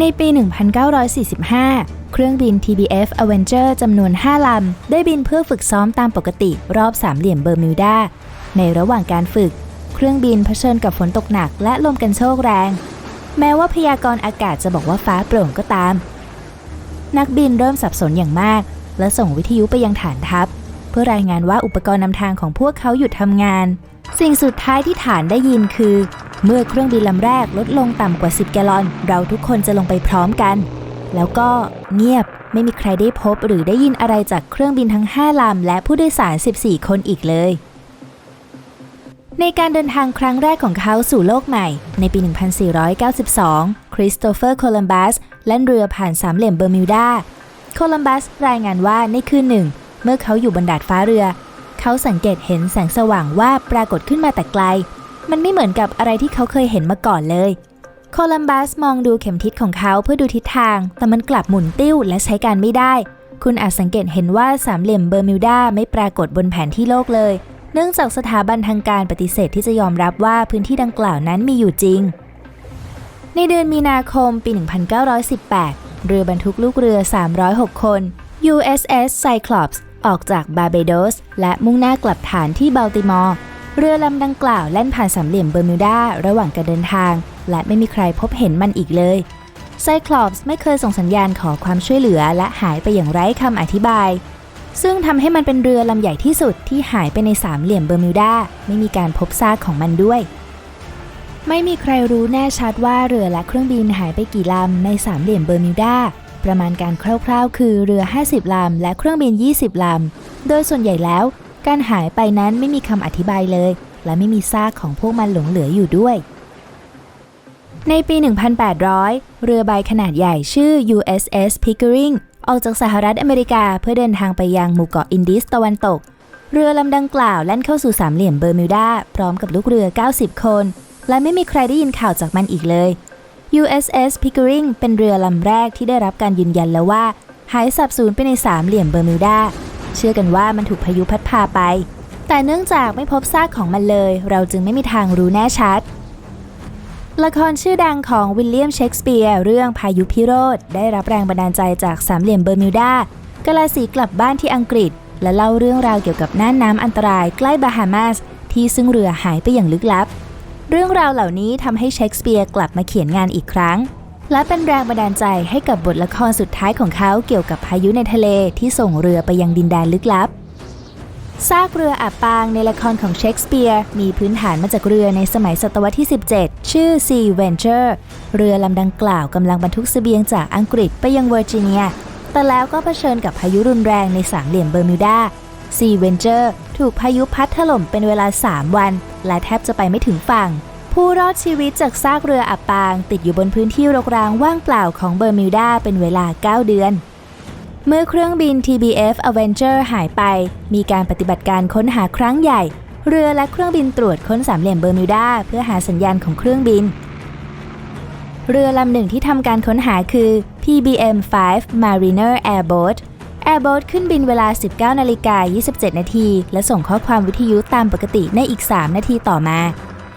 ในปี 1945 เครื่องบิน TBF Avenger จำนวน 5 ลำ ได้บินเพื่อฝึกซ้อมตามปกติรอบสามเหลี่ยมเบอร์มิวดา ในระหว่างการฝึก เครื่องบินเผชิญกับฝนตกหนักและลมกันโชกแรง แม้ว่าพยากรณ์อากาศจะบอกว่าฟ้าโปร่งก็ตาม นักบินเริ่มสับสนอย่างมาก และส่งวิทยุไปยังฐานทัพ เพื่อรายงานว่าอุปกรณ์นำทางของพวกเขาหยุดทำงาน สิ่งสุดท้ายที่ฐานได้ยินคือ เมื่อเครื่องบินลำแรกลดลงต่ำกว่า 10 แกลลอน เราทุกคนจะลงไปพร้อมกัน แล้วก็เงียบไม่มีใครได้พบหรือได้ยินอะไรจากเครื่องบินทั้ง 5 ลำ และผู้โดยสาร 14 คนอีกเลย ในการเดินทางครั้งแรกของเขาสู่โลกใหม่ ในปี 1492 คริสโตเฟอร์ โคลัมบัสแล่นเรือผ่านสามเหลี่ยมเบอร์มิวดา โคลัมบัสรายงานว่าในคืนหนึ่ง เมื่อเขาอยู่บนดาดฟ้าเรือ เขาสังเกตเห็นแสงสว่างว่าปรากฏขึ้นมาแต่ไกล มันไม่เหมือนกับอะไรที่เขาเคยเห็นมาก่อนเลย โคลัมบัสมองดูเข็มทิศของเขาเพื่อดูทิศทาง แต่มันกลับหมุนติ้วและใช้การไม่ได้ คุณอาจสังเกตเห็นว่าสามเหลี่ยมเบอร์มิวดาไม่ปรากฏบนแผนที่โลกเลย เนื่องจากสถาบันทางการปฏิเสธที่จะยอมรับว่าพื้นที่ดังกล่าวนั้นมีอยู่จริง ในเดือนมีนาคมปี 1918 เรือบรรทุกลูกเรือ 306 คน USS Cyclops ออกจากบาร์เบโดสและมุ่งหน้ากลับฐานที่บัลติมอร์ เรือลำดังกล่าวแล่นผ่านสามเหลี่ยมเบอร์มิวดาระหว่างการเดินทาง และไม่มีใครพบเห็นมันอีกเลย Cyclops ไม่เคยส่งสัญญาณขอความช่วยเหลือและหายไปอย่างไร้คำอธิบาย ซึ่งทำให้มันเป็นเรือลำใหญ่ที่สุดที่หายไปในสามเหลี่ยมเบอร์มิวดาไม่มีการพบซากของมันด้วย ไม่มีใครรู้แน่ชัดว่าเรือและเครื่องบินหายไปกี่ลำในสามเหลี่ยมเบอร์มิวดาประมาณการคร่าวๆ คือเรือ 50 ลำ และเครื่องบิน 20 ลำ โดยส่วนใหญ่แล้ว การหายไปนั้นไม่มีคำอธิบายเลย และไม่มีซากของพวกมันหลงเหลืออยู่ด้วย ในปี 1800 เรือใบขนาดใหญ่ชื่อ USS Pickering ออกจากสหรัฐอเมริกาเพื่อเดินทางไปยังหมู่เกาะอินดิสตะวันตก เรือลำดังกล่าวแล่นเข้าสู่สามเหลี่ยมเบอร์มิวดาพร้อมกับลูกเรือ 90 คน และไม่มีใครได้ยินข่าวจากมันอีกเลย USS Pickering เป็นเรือลำแรกที่ได้รับการยืนยันแล้วว่า หายสับสูญไปในสามเหลี่ยมเบอร์มิวดา เชื่อกันว่ามันถูกพายุพัดพาไป แต่เนื่องจากไม่พบซากของมันเลย เราจึงไม่มีทางรู้แน่ชัด ละครชื่อดังของวิลเลียมเชกสเปียร์เรื่องพายุพิโรธได้รับแรงบันดาลใจจากสามเหลี่ยมเบอร์มิวดากาลาสีกลับบ้านที่อังกฤษ และเล่าเรื่องราวเกี่ยวกับน่านน้ำอันตรายใกล้บาฮามาสที่ซึ่งเรือหายไปอย่างลึกลับ เรื่องราวเหล่านี้ทำให้เชคสเปียร์กลับมาเขียนงานอีกครั้ง และเป็นแรงบันดาลใจให้กับบทละครสุดท้ายของเขาเกี่ยวกับพายุในทะเลที่ส่งเรือไปยังดินแดนลึกลับ ซากเรืออับปางในละครของเชคสเปียร์มีพื้นฐานมาจากเรือในสมัยศตวรรษที่ 17 ชื่อ Sea Venture เรือลำดังกล่าวกำลังบรรทุกเสบียงจากอังกฤษไปยังเวอร์จิเนีย แต่แล้วก็เผชิญกับพายุรุนแรงในสามเหลี่ยมเบอร์มิวดา Sea Venture ถูกพายุพัดถล่มเป็นเวลา 3 วัน และแทบจะไปไม่ถึงฝั่ง ผู้รอดชีวิตจากซากเรืออับปาง ติดอยู่บนพื้นที่รกร้างว่างเปล่าของเบอร์มิวดาเป็นเวลา 9 เดือน เมื่อเครื่องบิน TBF Avenger หายไป มีการปฏิบัติการค้นหาครั้งใหญ่ เรือและเครื่องบินตรวจค้นสามเหลี่ยมเบอร์มิวดาเพื่อหาสัญญาณของเครื่องบิน เรือลำหนึ่งที่ทำการค้นหาคือ PBM 5 Mariner Airboat Airboat ขึ้นบินเวลา 19นาฬิกา27 นาที และส่งข้อความวิทยุตามปกติในอีก 3 นาทีต่อมา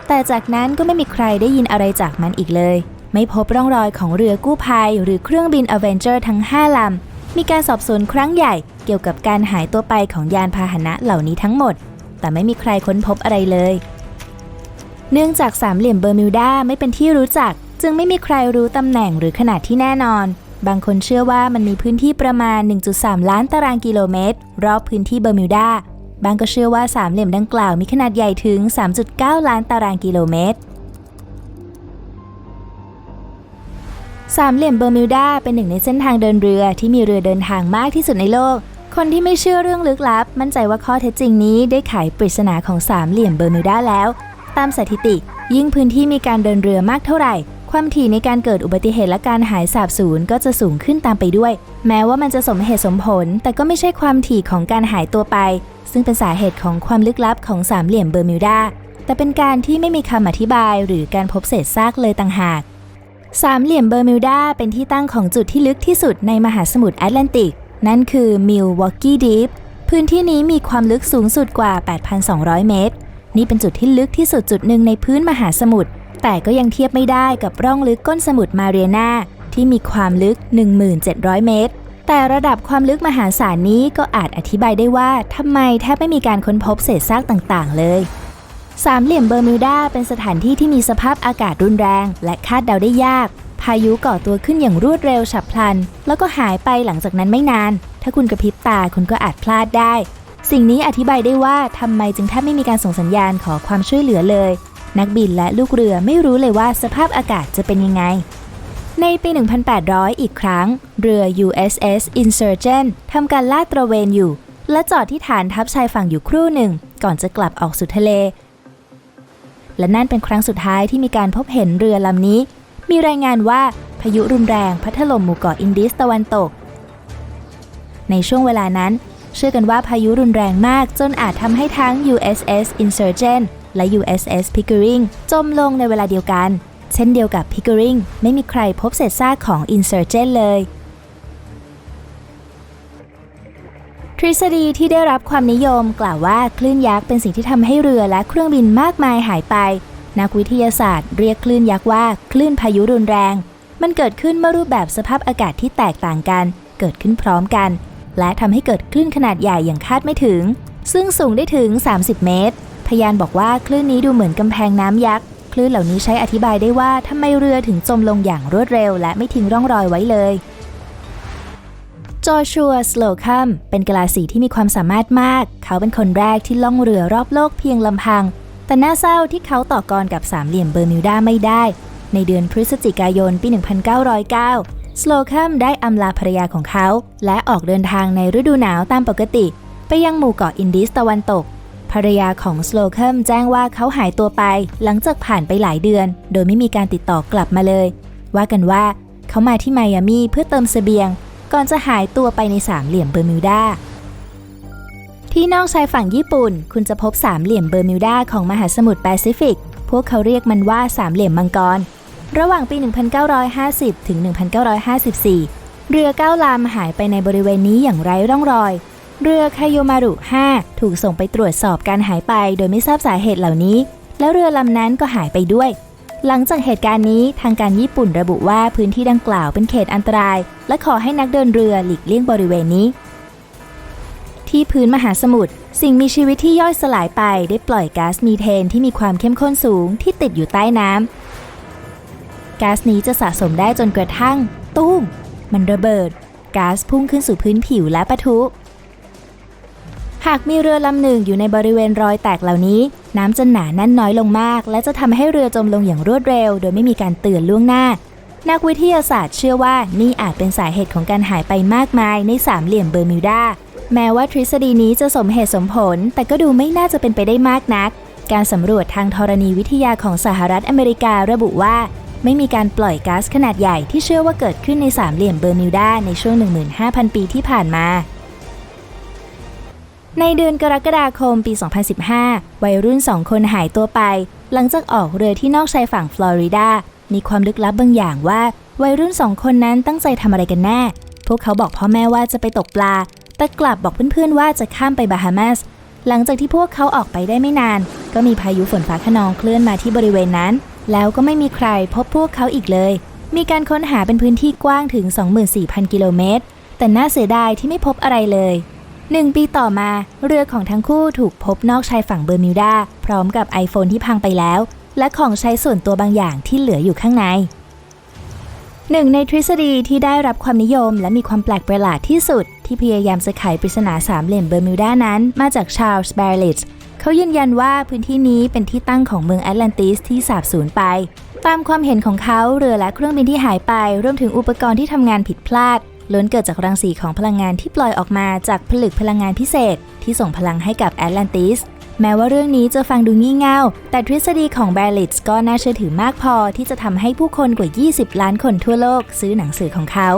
แต่จากนั้นก็ไม่มีใครได้ยินอะไรจากมันอีกเลย ไม่พบร่องรอยของเรือกู้ภัย หรือเครื่องบิน Avenger ทั้ง 5 ลำ มีการสอบสวนครั้งใหญ่เกี่ยวกับการหายตัวไปของยานพาหนะเหล่านี้ทั้งหมด แต่ไม่มีใครค้นพบอะไรเลย เนื่องจากสามเหลี่ยมเบอร์มิวดาไม่เป็นที่รู้จัก จึงไม่มีใครรู้ตำแหน่งหรือขนาดที่แน่นอน บางคนเชื่อว่ามันมีพื้นที่ประมาณ 1.3 ล้านตารางกิโลเมตร รอบพื้นที่เบอร์มิวดา บางก็เชื่อว่าสามเหลี่ยมดังกล่าวมีขนาดใหญ่ถึง 3.9 ล้านตารางกิโลเมตร สามเหลี่ยมเบอร์มิวดาเป็นหนึ่งในเส้นทางเดินเรือที่มีเรือเดินทางมากที่สุดในโลก คนที่ไม่เชื่อเรื่องลึกลับ มั่นใจว่าข้อเท็จจริงนี้ได้ไขปริศนาของสามเหลี่ยมเบอร์มิวดาแล้ว ตามสถิติ ยิ่งพื้นที่มีการเดินเรือมากเท่าไหร่ความถี่ในการเกิดอุบัติเหตุและการหายสาบสูญก็จะสูงขึ้นตามไปด้วย แม้ว่ามันจะสมเหตุสมผล แต่ก็ไม่ใช่ความถี่ของการหายตัวไป ซึ่งเป็นสาเหตุของความลึกลับของสามเหลี่ยมเบอร์มิวดา แต่เป็นการที่ไม่มีคำอธิบายหรือการพบเศษซากเลยต่างหาก สามเหลี่ยมเบอร์มิวดาเป็นที่ตั้งของจุดที่ลึกที่สุดในมหาสมุทรแอตแลนติก นั่นคือมิลวอกกี้ดีฟพื้นที่นี้มีความลึกสูงสุดกว่า 8,200 เมตร นี่เป็นจุดที่ลึกที่สุดจุดหนึ่งในพื้นมหาสมุทร แต่ก็ยังเทียบไม่ได้กับร่องลึกก้นสมุทรมาเรียนาที่มีความลึก 1,700 เมตร แต่ระดับความลึกมหาศาลนี้ก็อาจอธิบายได้ว่าทำไมแทบไม่มีการค้นพบเศษซากต่างๆ เลยสามเหลี่ยมเบอร์มิวดาเป็นสถานที่ที่มีสภาพอากาศรุนแรง และคาดเดาได้ยาก พายุก่อตัวขึ้นอย่างรวดเร็วฉับพลัน แล้วก็หายไปหลังจากนั้นไม่นาน ถ้าคุณกระพริบตาคุณก็อาจพลาดได้ สิ่งนี้อธิบายได้ว่าทำไมจึงแทบไม่มีการส่งสัญญาณขอความช่วยเหลือเลย นักบินและลูกเรือไม่รู้เลยว่าสภาพอากาศจะเป็นยังไง ในปี 1800 อีกครั้ง เรือ USS Insurgent ทำการลาดตระเวนอยู่ และจอดที่ฐานทัพชายฝั่งอยู่ครู่หนึ่ง ก่อนจะกลับออกสู่ทะเล และนั่นเป็นครั้งสุดท้ายที่มีการพบเห็นเรือลำนี้ มีรายงานว่าพายุรุนแรงพัดถล่มหมู่เกาะอินดิสตะวันตก ในช่วงเวลานั้น เชื่อกันว่าพายุรุนแรงมากจนอาจทำให้ทั้ง USS Insurgent และ USS Pickering จมลงในเวลาเดียวกัน เช่นเดียวกับ Pickering ไม่มีใครพบเศษซากของ Insurgent เลย ทฤษฎีที่ได้รับความนิยมกล่าวว่าคลื่นยักษ์เป็นสิ่งที่ทำให้เรือและเครื่องบินมากมายหายไป นักวิทยาศาสตร์เรียกคลื่นยักษ์ว่าคลื่นพายุรุนแรง มันเกิดขึ้นเมื่อรูปแบบสภาพอากาศที่แตกต่างกัน เกิดขึ้นพร้อมกัน และทำให้เกิดคลื่นขนาดใหญ่อย่างคาดไม่ถึง ซึ่งสูงได้ถึง 30 เมตร พยานบอกว่าคลื่นนี้ดูเหมือนกำแพงน้ำยักษ์ ลื่นเหล่านี้ใช้อธิบายได้ว่าทำไมเรือถึงจมลงอย่างรวดเร็ว และไม่ทิ้งร่องรอยไว้เลยจอชัวสโลคัมเป็นกะลาสีที่มีความสามารถมาก เขาเป็นคนแรกที่ล่องเรือรอบโลกเพียงลำพัง แต่น่าเศร้าที่เขาต่อกรกับสามเหลี่ยมเบอร์มิวดาไม่ได้ ในเดือนพฤศจิกายนปี 1909 สโลคัมได้อำลาภรรยาของเขา และออกเดินทางในฤดูหนาวตามปกติ ไปยังหมู่เกาะอินดิสตะวันตก ภรรยาของสโลเคัมแจ้งว่าเขาหายตัวไป หลังจากผ่านไปหลายเดือน โดยไม่มีการติดต่อกลับมาเลย ว่ากันว่าเขามาที่ไมอามีเพื่อเติมเสบียง ก่อนจะหายตัวไปในสามเหลี่ยมเบอร์มิวดาที่นอกชายฝั่งญี่ปุ่น คุณจะพบสามเหลี่ยมเบอร์มิวดาของมหาสมุทรแปซิฟิก พวกเขาเรียกมันว่าสามเหลี่ยมมังกร ระหว่างปี 1950 ถึง 1954 เรือเก้าลำหายไปในบริเวณนี้อย่างไร้ร่องรอย เรือคาโยมารุ 5 ถูกส่งไปตรวจสอบการหายไปโดยไม่ทราบสาเหตุเหล่านี้ แล้วเรือลำนั้นก็หายไปด้วย หลังจากเหตุการณ์นี้ทางการญี่ปุ่นระบุว่าพื้นที่ดังกล่าวเป็นเขตอันตราย และขอให้นักเดินเรือหลีกเลี่ยงบริเวณนี้ ที่พื้นมหาสมุทรสิ่งมีชีวิตที่ย่อยสลายไปได้ปล่อยก๊าซมีเทนที่มีความเข้มข้นสูงที่ติดอยู่ใต้น้ำก๊าซนี้จะสะสมได้จนกระทั่ง ตุ้มมันระเบิดก๊าซพุ่งขึ้นสู่พื้นผิวและปะทุ หากมีเรือลำหนึ่งอยู่ในบริเวณรอยแตกเหล่านี้ น้ำจะหนาแน่นน้อยลงมาก และจะทำให้เรือจมลงอย่างรวดเร็ว โดยไม่มีการเตือนล่วงหน้า นักวิทยาศาสตร์เชื่อว่านี่อาจเป็นสาเหตุของการหายไปมากมายในสามเหลี่ยมเบอร์มิวดาแม้ว่าทฤษฎีนี้จะสมเหตุสมผล แต่ก็ดูไม่น่าจะเป็นไปได้มากนัก การสำรวจทางธรณีวิทยาของสหรัฐอเมริการะบุว่า ไม่มีการปล่อยก๊าซขนาดใหญ่ที่เชื่อว่าเกิดขึ้นในสามเหลี่ยมเบอร์มิวดาในช่วง 15,000 ปีที่ผ่านมา ในเดือนกรกฎาคมปี 2015 วัยรุ่นสองคนหายตัวไป หลังจากออกเรือที่นอกชายฝั่งฟลอริดา มีความลึกลับบางอย่างว่า วัยรุ่นสองคนนั้นตั้งใจทำอะไรกันแน่ พวกเขาบอกพ่อแม่ว่าจะไปตกปลา แต่กลับบอกเพื่อนๆว่าจะข้ามไปบาฮามาส หลังจากที่พวกเขาออกไปได้ไม่นาน ก็มีพายุฝนฟ้าคะนองเคลื่อนมาที่บริเวณนั้น แล้วก็ไม่มีใครพบพวกเขาอีกเลย มีการค้นหาเป็นพื้นที่กว้างถึง 24,000 กิโลเมตร แต่น่าเสียดายที่ไม่พบอะไรเลย หนึ่งปีต่อมา เรือของทั้งคู่ถูกพบนอกชายฝั่งเบอร์มิวดา พร้อมกับ iPhone ที่พังไปแล้ว และของใช้ส่วนตัวบางอย่างที่เหลืออยู่ข้างใน หนึ่งในทฤษฎีที่ได้รับความนิยมและมีความแปลกประหลาดที่สุด ที่พยายามจะไขปริศนาสามเหลี่ยมเบอร์มิวดานั้น มาจากชาลส์แบร์ลิตเขายืนยันว่าพื้นที่นี้เป็นที่ตั้งของเมืองแอตแลนติสที่สาบสูญไป ตามความเห็นของเขาเรือและเครื่องบินที่หายไปรวมถึงอุปกรณ์ที่ทำงานผิดพลาด ล้วนเกิดจากรังสีของพลังงานที่ปล่อยออกมาจากผลึกพลังงานพิเศษ ที่ส่งพลังให้กับแอตแลนติสแม้ว่าเรื่องนี้จะฟังดูงี่เง่า แต่ทฤษฎีของแบลลิตก็น่าเชื่อถือมากพอที่จะทำให้ผู้คนกว่า 20 ล้านคนทั่วโลกซื้อหนังสือของเขา